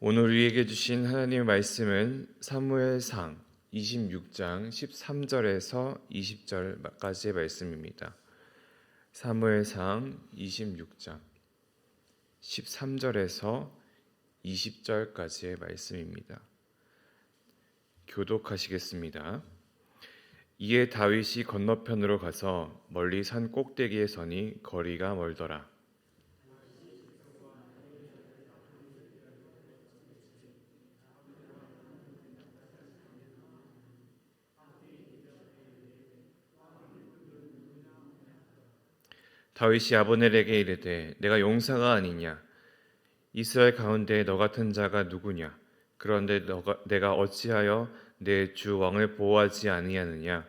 오늘 우리에게 주신 하나님의 말씀은 사무엘상 26장 13절에서 20절까지의 말씀입니다. 사무엘상 26장 13절에서 20절까지의 말씀입니다. 교독하시겠습니다. 이에 다윗이 건너편으로 가서 멀리 산 꼭대기에 서니 거리가 멀더라. 다윗이 아브넬에게 이르되 내가 용사가 아니냐? 이스라엘 가운데 너 같은 자가 누구냐? 그런데 너가 내가 어찌하여 내 주 왕을 보호하지 아니하느냐?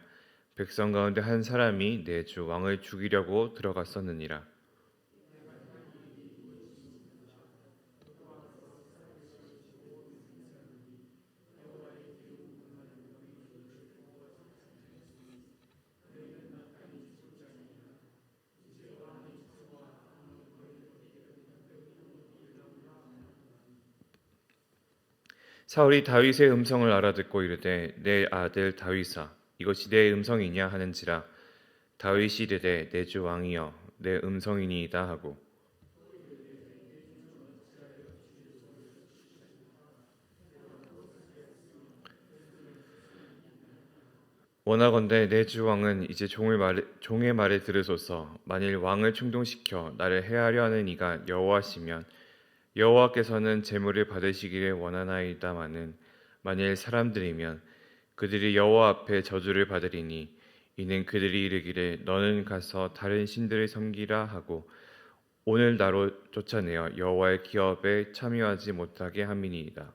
백성 가운데 한 사람이 내 주 왕을 죽이려고 들어갔었느니라 사울이 다윗의 음성을 알아듣고 이르되 내 아들 다윗아 이것이 내 음성이냐 하는지라. 다윗이 이르되 내 주 왕이여 내 음성이니이다 하고. 원하건대 내 주 왕은 이제 종의 말에, 종의 말에 들으소서. 만일 왕을 충동시켜 나를 해하려 하는 이가 여호와시면 여호와께서는 제물을 받으시기를 원하나이다마는 만일 사람들이면 그들이 여호와 앞에 저주를 받으리니 이는 그들이 이르기를 너는 가서 다른 신들을 섬기라 하고 오늘 나로 쫓아내어 여호와의 기업에 참여하지 못하게 함이니이다.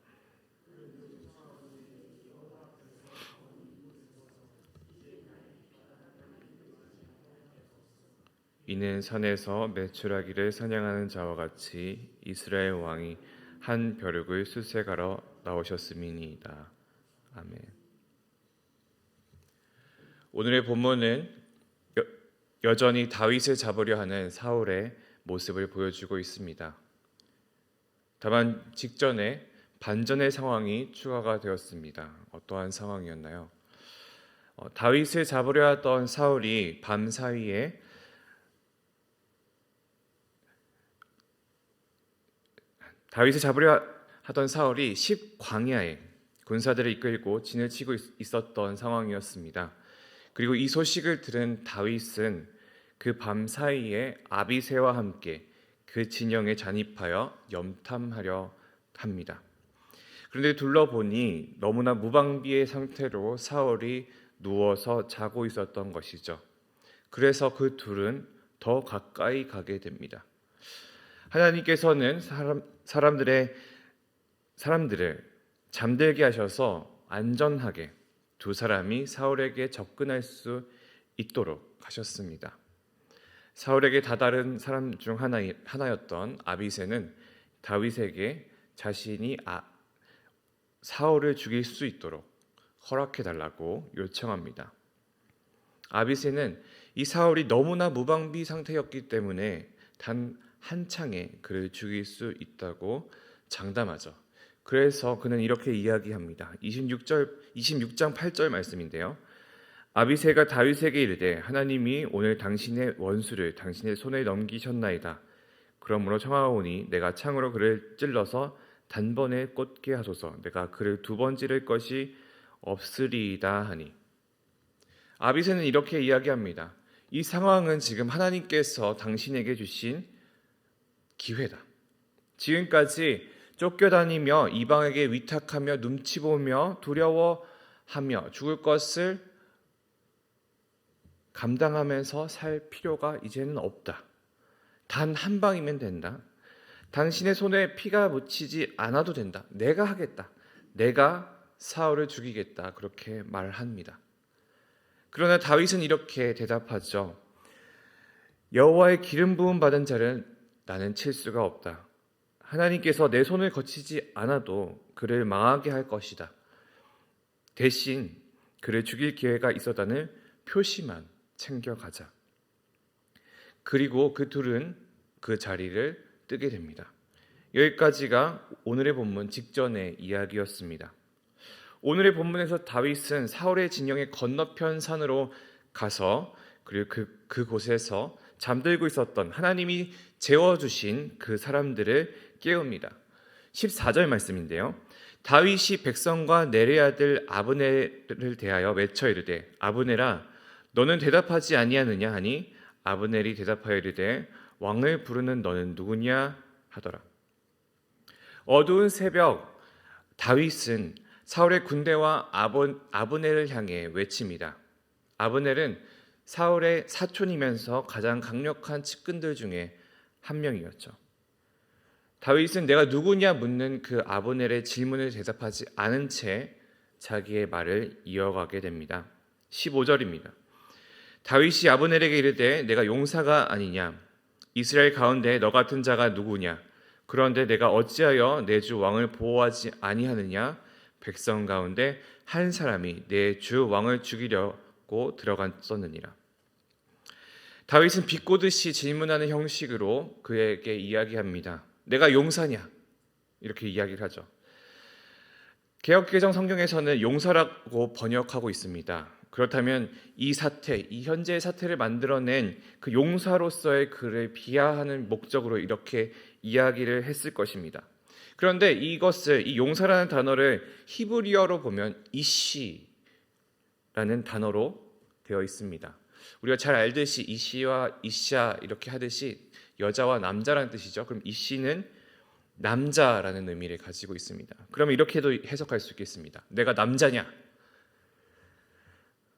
이는 산에서 매출하기를 사냥하는 자와 같이 이스라엘 왕이 한 벼룩을 수색하러 나오셨음이니이다. 아멘. 오늘의 본문은 여, 여전히 다윗을 잡으려 하는 사울의 모습을 보여주고 있습니다. 다만 직전에 반전의 상황이 추가가 되었습니다. 어떠한 상황이었나요? 어, 다윗을 잡으려 하던 사울이 밤 사이에 다윗을 잡으려 하던 사울이 10광야에 군사들을 이끌고 진을 치고 있었던 상황이었습니다. 그리고 이 소식을 들은 다윗은 그 밤 사이에 아비세와 함께 그 진영에 잔입하여 염탐하려 합니다. 그런데 둘러보니 너무나 무방비의 상태로 사울이 누워서 자고 있었던 것이죠. 그래서 그 둘은 더 가까이 가게 됩니다. 하나님께서는 사람, 사람들의 사람들을 잠들게 하셔서 안전하게 두 사람이 사울에게 접근할 수 있도록 하셨습니다. 사울에게 다다른 사람 중 하나, 하나였던 아비세는 다윗에게 자신이 아, 사울을 죽일 수 있도록 허락해 달라고 요청합니다. 아비세는 이 사울이 너무나 무방비 상태였기 때문에 단 한창에 그를 죽일 수 있다고 장담하죠. 그래서 그는 이렇게 이야기합니다. 26절 26장 8절 말씀인데요. 아비세가 다윗에게 이르되 하나님이 오늘 당신의 원수를 당신의 손에 넘기셨나이다. 그러므로 청하오니 내가 창으로 그를 찔러서 단번에 꽂게 하소서. 내가 그를 두 번 찌를 것이 없으리이다 하니. 아비세는 이렇게 이야기합니다. 이 상황은 지금 하나님께서 당신에게 주신 기회다. 지금까지 쫓겨다니며 이방에게 위탁하며 눈치 보며 두려워하며 죽을 것을 감당하면서 살 필요가 이제는 없다. 단 한 방이면 된다. 당신의 손에 피가 묻히지 않아도 된다. 내가 하겠다. 내가 사울을 죽이겠다. 그렇게 말합니다. 그러나 다윗은 이렇게 대답하죠. 여호와의 기름 부음 받은 자는 나는 칠 수가 없다. 하나님께서 내 손을 거치지 않아도 그를 망하게 할 것이다. 대신 그를 죽일 기회가 있었다는 표시만 챙겨가자. 그리고 그 둘은 그 자리를 뜨게 됩니다. 여기까지가 오늘의 본문 직전의 이야기였습니다. 오늘의 본문에서 다윗은 사울의 진영의 건너편 산으로 가서 그리고 그 그곳에서 잠들고 있었던 하나님이 재워 주신 그 사람들을 깨웁니다. 14절 말씀인데요. 다윗이 백성과 내레 아들 아브넬을 대하여 외쳐 이르되 아브넬아 너는 대답하지 아니하느냐 하니 아브넬이 대답하여 이르되 왕을 부르는 너는 누구냐 하더라. 어두운 새벽 다윗은 사울의 군대와 아브넬을 향해 외칩니다. 아브넬은 사울의 사촌이면서 가장 강력한 측근들 중에 한 명이었죠. 다윗은 내가 누구냐 묻는 그 아브넬의 질문을 대답하지 않은 채 자기의 말을 이어가게 됩니다. 15절입니다. 다윗이 아브넬에게 이르되 내가 용사가 아니냐 이스라엘 가운데 너 같은 자가 누구냐 그런데 내가 어찌하여 내 주 왕을 보호하지 아니하느냐 백성 가운데 한 사람이 내 주 왕을 죽이려 고 들어갔었느니라 다윗은 비꼬듯이 질문하는 형식으로 그에게 이야기합니다. 내가 용사냐? 이렇게 이야기를 하죠. 개혁개정 성경에서는 용사라고 번역하고 있습니다. 그렇다면 이 사태, 이 현재의 사태를 만들어낸 그 용사로서의 그를 비하하는 목적으로 이렇게 이야기를 했을 것입니다. 그런데 이것을 이 용사라는 단어를 히브리어로 보면 이시 라는 단어로 되어 있습니다. 우리가 잘 알듯이 이시와 이샤 이렇게 하듯이 여자와 남자라는 뜻이죠. 그럼 이시는 남자라는 의미를 가지고 있습니다. 그러면 이렇게도 해석할 수 있겠습니다. 내가 남자냐?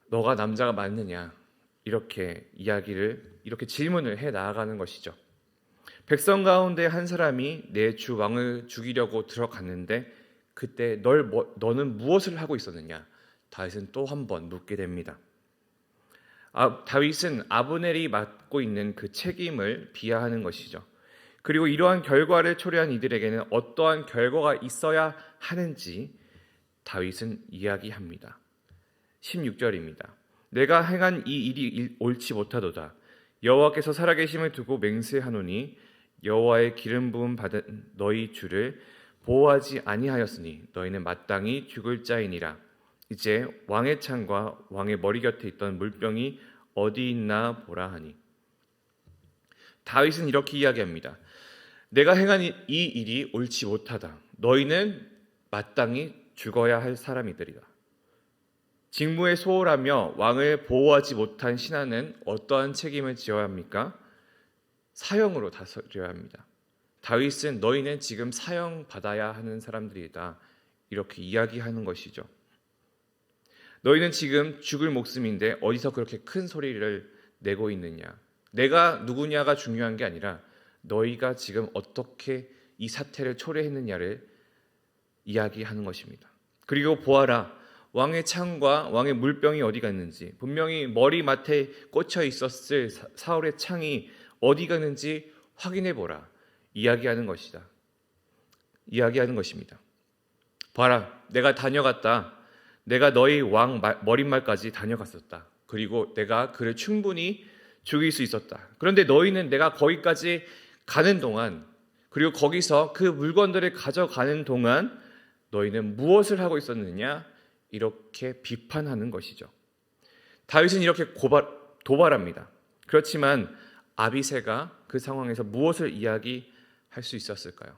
너가 남자가 맞느냐? 이렇게 이야기를 이렇게 질문을 해 나아가는 것이죠. 백성 가운데 한 사람이 내 주 왕을 죽이려고 들어갔는데 그때 널 뭐, 너는 무엇을 하고 있었느냐? 다윗은 또 한 번 묻게 됩니다. 아, 다윗은 아브넬이 맡고 있는 그 책임을 비하하는 것이죠. 그리고 이러한 결과를 초래한 이들에게는 어떠한 결과가 있어야 하는지 다윗은 이야기합니다. 16절입니다. 내가 행한 이 일이 옳지 못하도다. 여호와께서 살아계심을 두고 맹세하노니 여호와의 기름 부음 받은 너희 주를 보호하지 아니하였으니 너희는 마땅히 죽을 자이니라. 이제 왕의 창과 왕의 머리 곁에 있던 물병이 어디 있나 보라 하니 다윗은 이렇게 이야기합니다. 내가 행한 이 일이 옳지 못하다. 너희는 마땅히 죽어야 할 사람이들이다. 직무에 소홀하며 왕을 보호하지 못한 신하는 어떠한 책임을 지어야 합니까? 사형으로 다스려야 합니다. 다윗은 너희는 지금 사형 받아야 하는 사람들이다. 이렇게 이야기하는 것이죠. 너희는 지금 죽을 목숨인데 어디서 그렇게 큰 소리를 내고 있느냐? 내가 누구냐가 중요한 게 아니라 너희가 지금 어떻게 이 사태를 초래했느냐를 이야기하는 것입니다. 그리고 보아라. 왕의 창과 왕의 물병이 어디 갔는지 분명히 머리맡에 꽂혀 있었을 사울의 창이 어디 갔는지 확인해 보라. 이야기하는 것이다. 이야기하는 것입니다. 봐라. 내가 다녀갔다. 내가 너희 왕 머릿말까지 다녀갔었다. 그리고 내가 그를 충분히 죽일 수 있었다. 그런데 너희는 내가 거기까지 가는 동안 그리고 거기서 그 물건들을 가져가는 동안 너희는 무엇을 하고 있었느냐? 이렇게 비판하는 것이죠. 다윗은 이렇게 고발, 도발합니다. 그렇지만 아비세가 그 상황에서 무엇을 이야기할 수 있었을까요?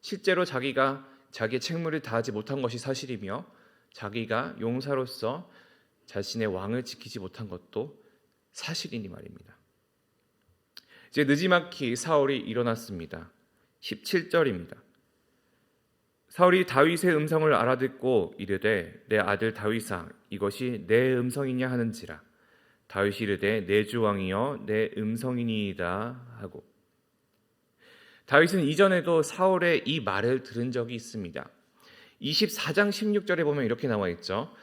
실제로 자기가 자기의 책무를 다하지 못한 것이 사실이며 자기가 용사로서 자신의 왕을 지키지 못한 것도 사실이니 말입니다. 이제 느지막히 사울이 일어났습니다. 17절입니다. 사울이 다윗의 음성을 알아듣고 이르되 내 아들 다윗아 이것이 내 음성이냐 하는지라 다윗이 이르되 내 주 왕이여 내 음성이니이다 하고 다윗은 이전에도 사울의 이 말을 들은 적이 있습니다. 24장 16절에 보면 이렇게 나와 있죠.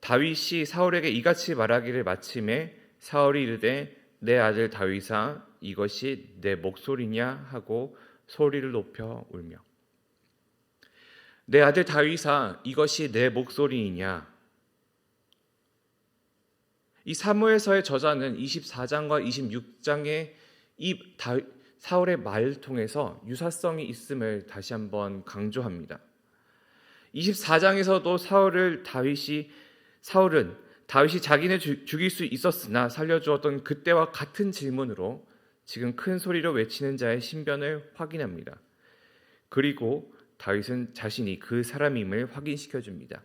다윗이 사울에게 이같이 말하기를 마침에 사울이 이르되 내 아들 다윗아 이것이 내 목소리냐 하고 소리를 높여 울며 내 아들 다윗아 이것이 내 목소리이냐 이 사무엘서의 저자는 24장과 26장의 이 사울의 말을 통해서 유사성이 있음을 다시 한번 강조합니다. 24장에서도 사울을 다윗이 사울은 다윗이 자기네 주- 죽일 수 있었으나 살려주었던 그때와 같은 질문으로 지금 큰 소리로 외치는 자의 신변을 확인합니다. 그리고 다윗은 자신이 그 사람임을 확인시켜 줍니다.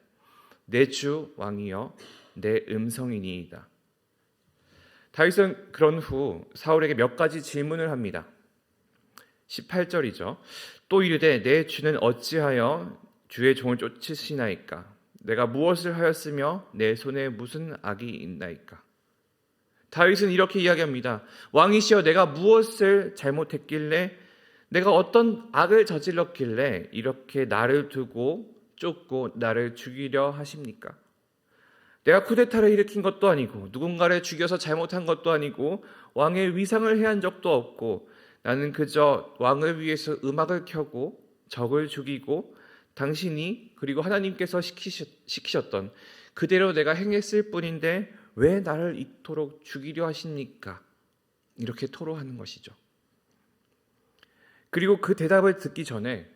내 주 왕이여 내 음성이니이다. 다윗은 그런 후 사울에게 몇 가지 질문을 합니다. 18절이죠. 또 이르되 내 주는 어찌하여 주의 종을 쫓으시나이까? 내가 무엇을 하였으며 내 손에 무슨 악이 있나이까? 다윗은 이렇게 이야기합니다. 왕이시여 내가 무엇을 잘못했길래 내가 어떤 악을 저질렀길래 이렇게 나를 두고 쫓고 나를 죽이려 하십니까? 내가 쿠데타를 일으킨 것도 아니고 누군가를 죽여서 잘못한 것도 아니고 왕의 위상을 해한 적도 없고 나는 그저 왕을 위해서 음악을 켜고 적을 죽이고 당신이 그리고 하나님께서 시키셨, 시키셨 던 그대로 내가 행했을 뿐인데 왜 나를 이토록 죽이려 하십니까? 이렇게 토로하는 것이죠. 그리고 그 대답을 듣기 전에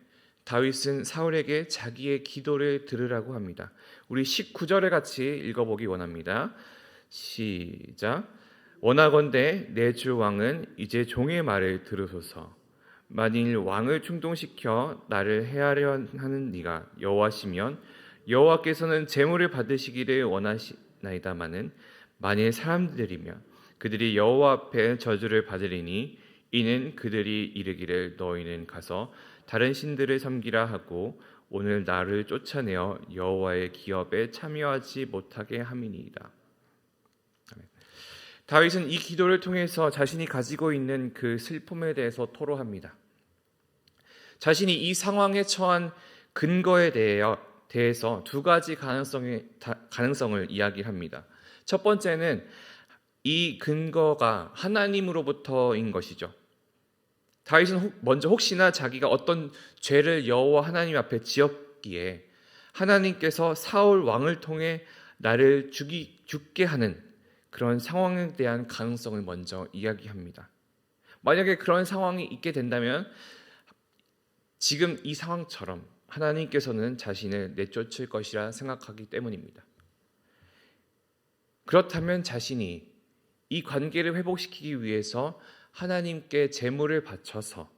다윗은 사울에게 자기의 기도를 들으라고 합니다. 우리 19절에 같이 읽어보기 원합니다. 시작. 원하건대 내 주 왕은 이제 종의 말을 들으소서. 만일 왕을 충동시켜 나를 해하려 하는 네가 여호와시면 여호와께서는 재물을 받으시기를 원하시나이다마는 만일 사람들이면 그들이 여호와 앞에 저주를 받으리니 이는 그들이 이르기를 너희는 가서 다른 신들을 섬기라 하고 오늘 나를 쫓아내어 여호와의 기업에 참여하지 못하게 함이니이다. 다윗은 이 기도를 통해서 자신이 가지고 있는 그 슬픔에 대해서 토로합니다. 자신이 이 상황에 처한 근거에 대해서 두 가지 가능성의 가능성을 이야기합니다. 첫 번째는 이 근거가 하나님으로부터인 것이죠. 다윗은 먼저 혹시나 자기가 어떤 죄를 여호와 하나님 앞에 지었기에 하나님께서 사울 왕을 통해 나를 죽이 죽게 하는 그런 상황에 대한 가능성을 먼저 이야기합니다. 만약에 그런 상황이 있게 된다면 지금 이 상황처럼 하나님께서는 자신을 내쫓을 것이라 생각하기 때문입니다. 그렇다면 자신이 이 관계를 회복시키기 위해서 하나님께 재물을 바쳐서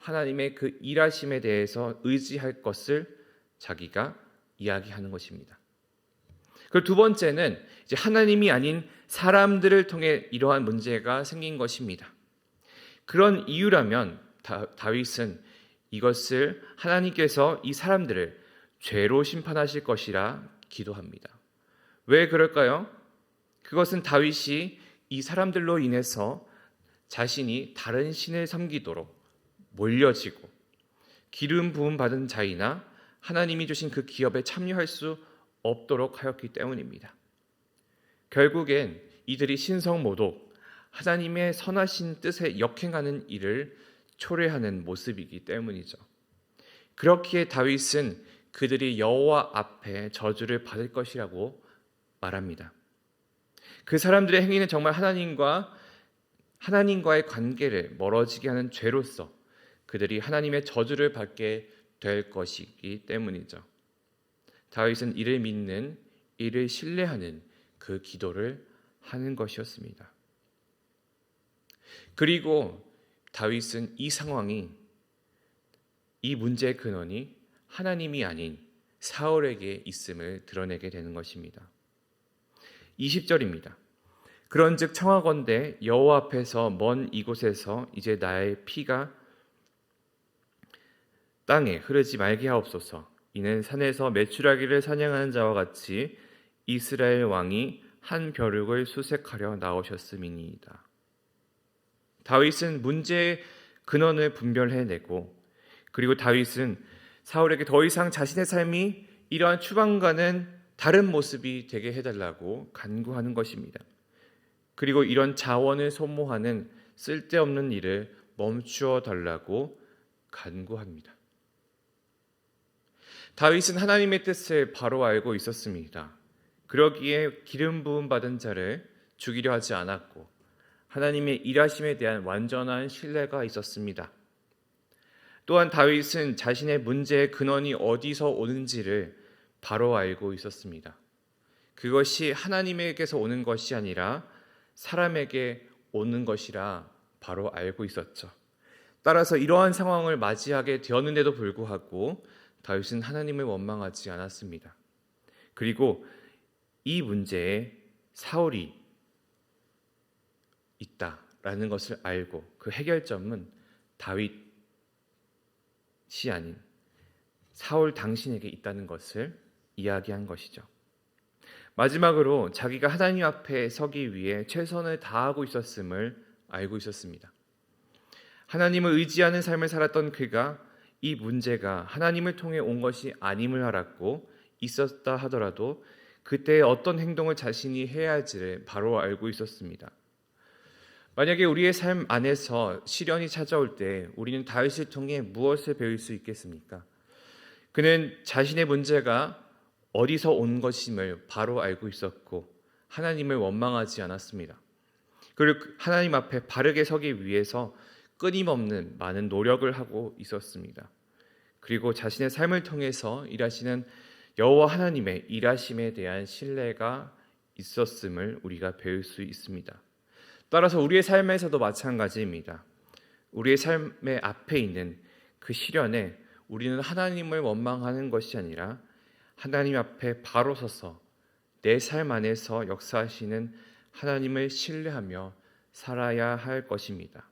하나님의 그 일하심에 대해서 의지할 것을 자기가 이야기하는 것입니다. 그리고 두 번째는 이제 하나님이 아닌 사람들을 통해 이러한 문제가 생긴 것입니다. 그런 이유라면 다, 다윗은 이것을 하나님께서 이 사람들을 죄로 심판하실 것이라 기도합니다. 왜 그럴까요? 그것은 다윗이 이 사람들로 인해서 자신이 다른 신을 섬기도록 몰려지고 기름 부음 받은 자이나 하나님이 주신 그 기업에 참여할 수 없도록 하였기 때문입니다. 결국엔 이들이 신성 모독, 하나님의 선하신 뜻에 역행하는 일을 초래하는 모습이기 때문이죠. 그렇기에 다윗은 그들이 여호와 앞에 저주를 받을 것이라고 말합니다. 그 사람들의 행위는 정말 하나님과 하나님과의 관계를 멀어지게 하는 죄로서 그들이 하나님의 저주를 받게 될 것이기 때문이죠. 다윗은 이를 믿는 이를 신뢰하는 그 기도를 하는 것이었습니다. 그리고 다윗은 이 상황이 이 문제의 근원이 하나님이 아닌 사울에게 있음을 드러내게 되는 것입니다. 20절입니다. 그런즉 청하건대 여호와 앞에서 먼 이곳에서 이제 나의 피가 땅에 흐르지 말게 하옵소서. 이는 산에서 메추라기를 사냥하는 자와 같이 이스라엘 왕이 한 벼룩을 수색하려 나오셨음이니이다. 다윗은 문제의 근원을 분별해내고 그리고 다윗은 사울에게 더 이상 자신의 삶이 이러한 추방과는 다른 모습이 되게 해달라고 간구하는 것입니다. 그리고 이런 자원을 소모하는 쓸데없는 일을 멈추어 달라고 간구합니다. 다윗은 하나님의 뜻을 바로 알고 있었습니다. 그러기에 기름 부음 받은 자를 죽이려 하지 않았고 하나님의 일하심에 대한 완전한 신뢰가 있었습니다. 또한 다윗은 자신의 문제의 근원이 어디서 오는지를 바로 알고 있었습니다. 그것이 하나님에게서 오는 것이 아니라 사람에게 오는 것이라 바로 알고 있었죠. 따라서 이러한 상황을 맞이하게 되었는데도 불구하고 다윗은 하나님을 원망하지 않았습니다. 그리고 이 문제에 사울이 있다라는 것을 알고 그 해결점은 다윗이 아닌 사울 당신에게 있다는 것을 이야기한 것이죠. 마지막으로 자기가 하나님 앞에 서기 위해 최선을 다하고 있었음을 알고 있었습니다. 하나님을 의지하는 삶을 살았던 그가 이 문제가 하나님을 통해 온 것이 아님을 알았고 있었다 하더라도 그때 어떤 행동을 자신이 해야 할지를 바로 알고 있었습니다. 만약에 우리의 삶 안에서 시련이 찾아올 때 우리는 다윗을 통해 무엇을 배울 수 있겠습니까? 그는 자신의 문제가 어디서 온 것임을 바로 알고 있었고 하나님을 원망하지 않았습니다. 그리고 하나님 앞에 바르게 서기 위해서 끊임없는 많은 노력을 하고 있었습니다. 그리고 자신의 삶을 통해서 일하시는 여호와 하나님의 일하심에 대한 신뢰가 있었음을 우리가 배울 수 있습니다. 따라서 우리의 삶에서도 마찬가지입니다. 우리의 삶의 앞에 있는 그 시련에 우리는 하나님을 원망하는 것이 아니라 하나님 앞에 바로 서서 내 삶 안에서 역사하시는 하나님을 신뢰하며 살아야 할 것입니다.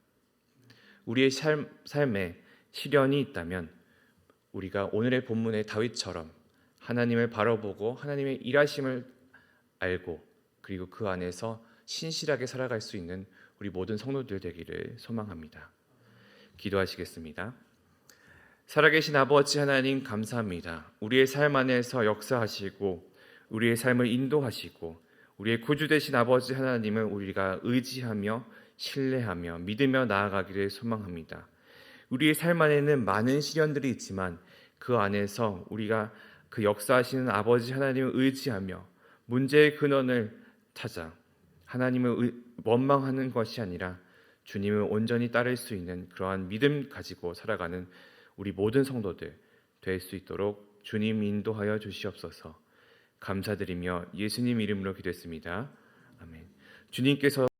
우리의 삶, 삶에 시련이 있다면 우리가 오늘의 본문의 다윗처럼 하나님을 바라보고 하나님의 일하심을 알고 그리고 그 안에서 신실하게 살아갈 수 있는 우리 모든 성도들 되기를 소망합니다. 기도하시겠습니다. 살아계신 아버지 하나님 감사합니다. 우리의 삶 안에서 역사하시고 우리의 삶을 인도하시고 우리의 구주 되신 아버지 하나님을 우리가 의지하며 신뢰하며 믿으며 나아가기를 소망합니다. 우리의 삶 안에는 많은 시련들이 있지만 그 안에서 우리가 그 역사하시는 아버지 하나님을 의지하며 문제의 근원을 찾아 하나님을 원망하는 것이 아니라 주님을 온전히 따를 수 있는 그러한 믿음 가지고 살아가는 우리 모든 성도들 될 수 있도록 주님 인도하여 주시옵소서. 감사드리며 예수님 이름으로 기도했습니다. 아멘. 주님께서